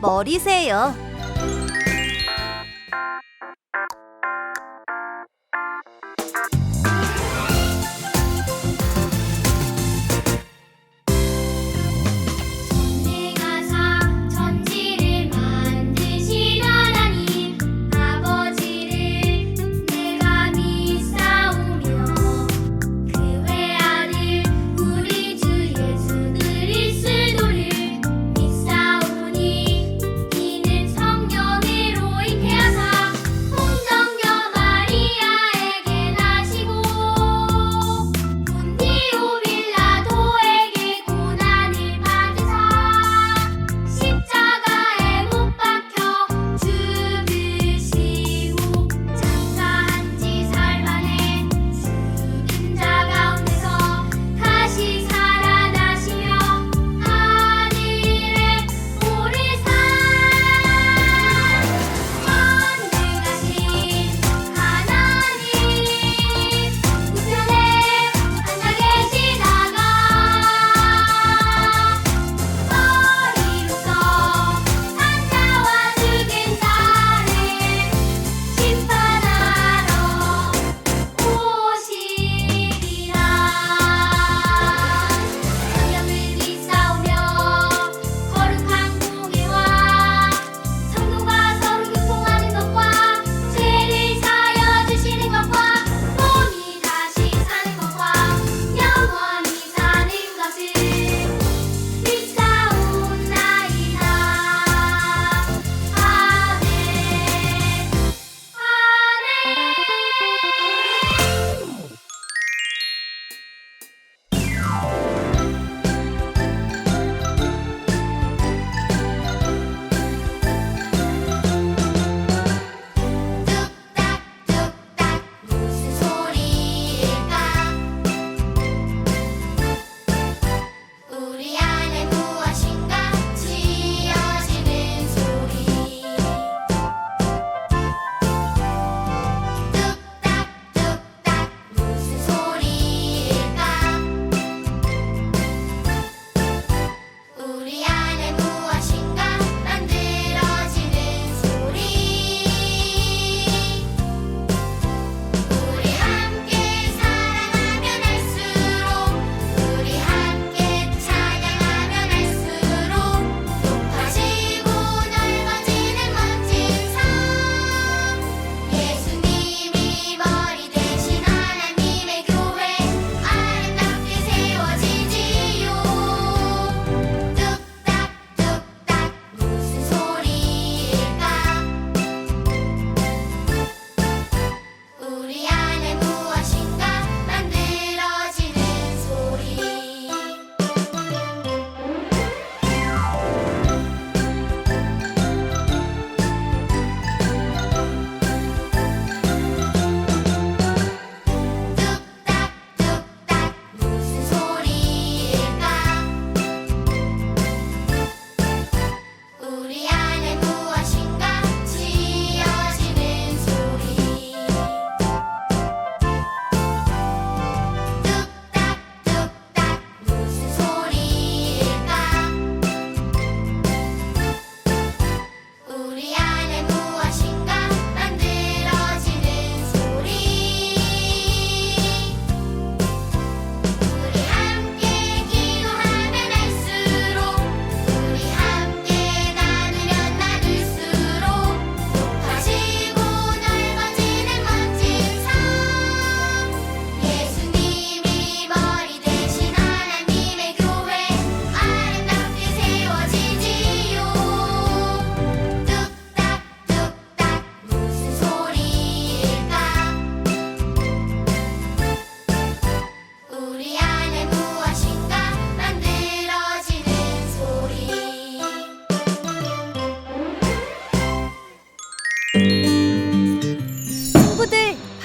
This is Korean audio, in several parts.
머리세요.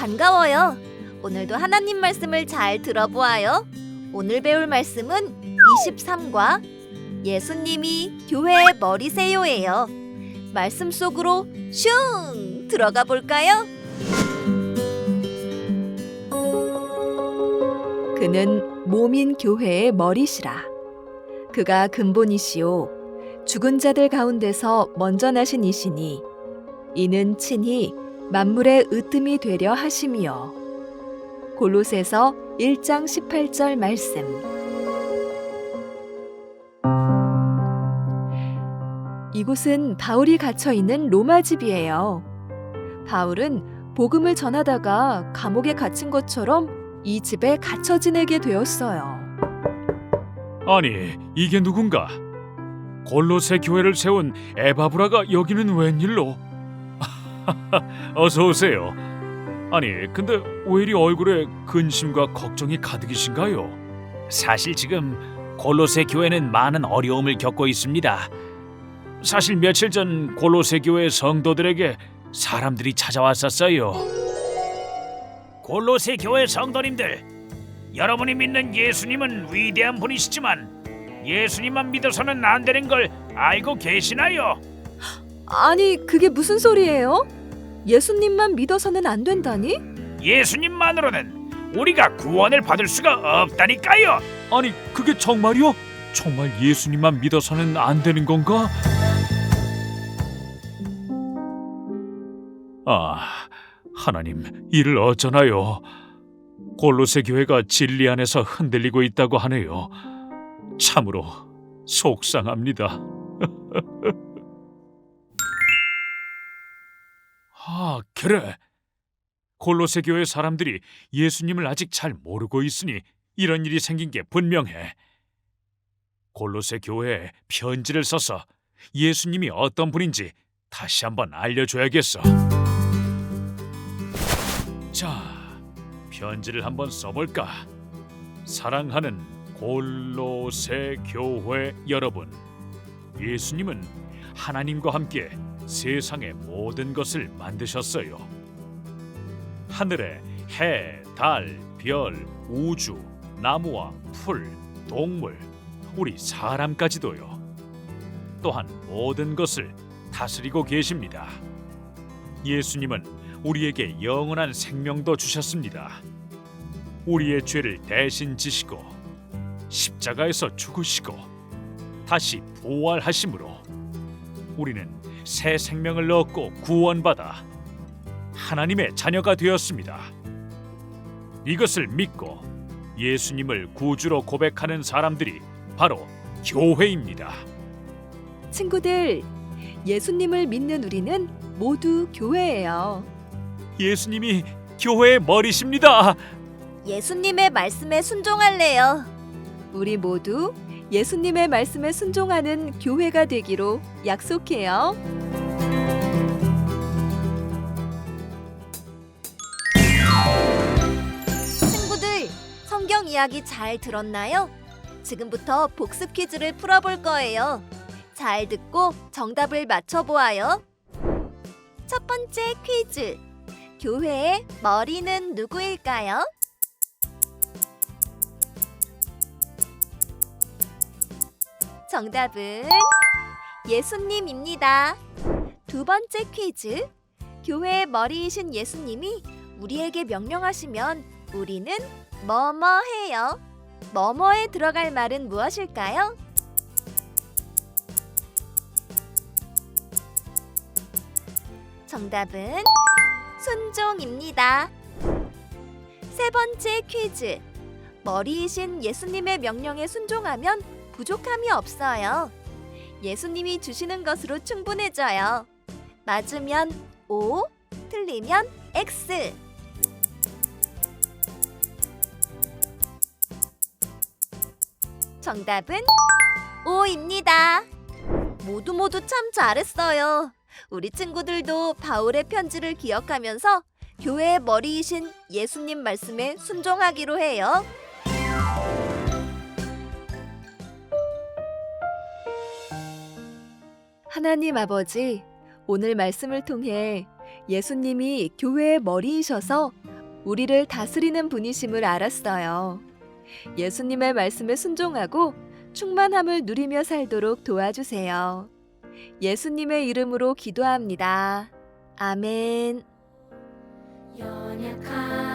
반가워요. 오늘도 하나님 말씀을 잘 들어보아요. 오늘 배울 말씀은 23과 예수님이 교회의 머리세요예요. 말씀 속으로 슝 들어가 볼까요? 그는 몸인 교회의 머리시라. 그가 근본이시요 죽은 자들 가운데서 먼저 나신 이시니 이는 친히 만물의 으뜸이 되려 하심이요. 골로새서 1장 18절 말씀. 이곳은 바울이 갇혀 있는 로마 집이에요. 바울은 복음을 전하다가 감옥에 갇힌 것처럼 이 집에 갇혀 지내게 되었어요. 아니, 이게 누군가? 골로새 교회를 세운 에바브라가 여기는 웬일로? 어서 오세요. 아니, 근데 왜 이리 얼굴에 근심과 걱정이 가득이신가요? 사실 지금 골로새 교회는 많은 어려움을 겪고 있습니다. 사실 며칠 전 골로새 교회 성도들에게 사람들이 찾아왔었어요. 골로새 교회 성도님들, 여러분이 믿는 예수님은 위대한 분이시지만 예수님만 믿어서는 안 되는 걸 알고 계시나요? 아니, 그게 무슨 소리예요? 예수님만 믿어서는 안 된다니? 예수님만으로는 우리가 구원을 받을 수가 없다니까요. 아니, 그게 정말이요? 정말 예수님만 믿어서는 안 되는 건가? 아, 하나님, 이를 어쩌나요? 골로새 교회가 진리 안에서 흔들리고 있다고 하네요. 참으로 속상합니다. 아, 그래. 골로새 교회 사람들이 예수님을 아직 잘 모르고 있으니 이런 일이 생긴 게 분명해. 골로새 교회에 편지를 써서 예수님이 어떤 분인지 다시 한번 알려줘야겠어. 자, 편지를 한번 써볼까? 사랑하는 골로새 교회 여러분, 예수님은 하나님과 함께 세상의 모든 것을 만드셨어요. 하늘에 해, 달, 별, 우주, 나무와 풀, 동물, 우리 사람까지도요. 또한 모든 것을 다스리고 계십니다. 예수님은 우리에게 영원한 생명도 주셨습니다. 우리의 죄를 대신 지시고 십자가에서 죽으시고 다시 부활하심으로 우리는 새 생명을 얻고 구원받아 하나님의 자녀가 되었습니다. 이것을 믿고 예수님을 구주로 고백하는 사람들이 바로 교회입니다. 친구들, 예수님을 믿는 우리는 모두 교회예요. 예수님이 교회의 머리십니다. 예수님의 말씀에 순종할래요. 우리 모두 예수님의 말씀에 순종하는 교회가 되기로 약속해요. 친구들, 성경 이야기 잘 들었나요? 지금부터 복습 퀴즈를 풀어볼 거예요. 잘 듣고 정답을 맞춰보아요. 첫 번째 퀴즈. 교회의 머리는 누구일까요? 정답은 예수님입니다. 두 번째 퀴즈. 교회의 머리이신 예수님이 우리에게 명령하시면 우리는 뭐뭐 해요. 뭐뭐에 들어갈 말은 무엇일까요? 정답은 순종입니다. 세 번째 퀴즈. 머리이신 예수님의 명령에 순종하면 부족함이 없어요. 예수님이 주시는 것으로 충분해져요. 맞으면 O, 틀리면 X. 정답은 O입니다. 모두 모두 참 잘했어요. 우리 친구들도 바울의 편지를 기억하면서 교회의 머리이신 예수님 말씀에 순종하기로 해요. 하나님 아버지, 오늘 말씀을 통해 예수님이 교회의 머리이셔서 우리를 다스리는 분이심을 알았어요. 예수님의 말씀에 순종하고 충만함을 누리며 살도록 도와주세요. 예수님의 이름으로 기도합니다. 아멘. 연약한